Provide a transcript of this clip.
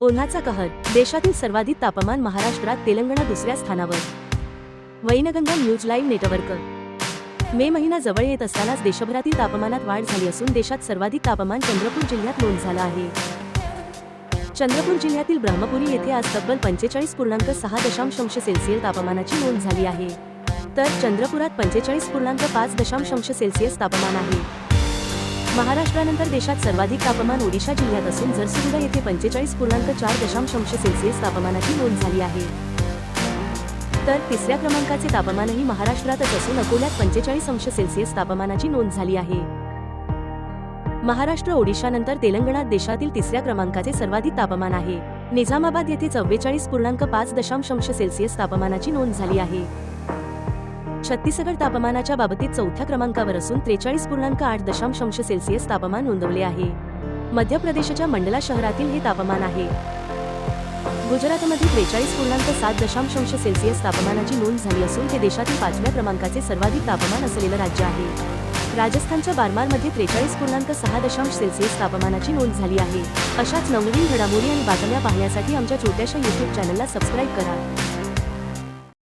उन्हाचा कहर देशातील सर्वाधिक तापमान महाराष्ट्रात तेलंगणा दुसऱ्या स्थानावर. Wainganga news live network. May महिना जवळ येत असतानाच देशभरातील तापमानात वाढ झाली असून देशात सर्वाधिक तापमान चंद्रपूर जिल्ह्यात नोंद झालं आहे. चंद्रपूर जिल्ह्यातील ब्रह्मपुरी येथे आज तब्बल पंचेचाळीस पूर्णांक सहा दशांश अंश सेल्सिअस तापमानाची नोंद झाली आहे. तर चंद्रपुरात पंचेचाळीस पूर्णांक पाच दशांश अंश सेल्सिअस तापमान आहे. महाराष्ट्रानंतर देशात सर्वाधिक तापमान ओडिशा जिल्ह्यात असून जरसुगुडा येथे पंचेचाळीस पूर्णांक चार दशांश अंश सेल्सिअस तापमानाची नोंद झाली आहे. तर तिसऱ्या क्रमांकाचे तापमानही महाराष्ट्रातच असून अकोल्यात पंचेचाळीस अंश सेल्सिअस तापमानाची नोंद झाली आहे. महाराष्ट्र ओडिशानंतर तेलंगणात देशातील तिसऱ्या क्रमांकाचे सर्वाधिक तापमान आहे. निझामाबाद येथे चव्वेचाळीस पूर्णांक पाच दशांश अंश सेल्सिअस तापमानाची नोंद झाली आहे. छत्तीसगड तापमानाच्या बाबतीत चौथ्या क्रमांकावर असून त्रेचाळीस पूर्णांक आठ दशांश अंश सेल्सिअस तापमान नोंदवले आहे. मध्य प्रदेशच्या मंडला शहरातील हे तापमान आहे. गुजरातमध्ये त्रेचाळीस पूर्णांक सात दशांश अंश सेल्सिअस तापमानाची नोंद झाली असून ते देशातील पाचव्या क्रमांकाचे सर्वाधिक तापमान असलेलं राज्य आहे. राजस्थानच्या बारमारमध्ये त्रेचाळीस पूर्णांक सहा दशांश सेल्सिअस तापमानाची नोंद झाली आहे. अशाच नवनवीन घडामोडी आणि बातम्या पाहण्यासाठी आमच्या छोट्याशा यूट्यूब चॅनलला सबस्क्राईब करा.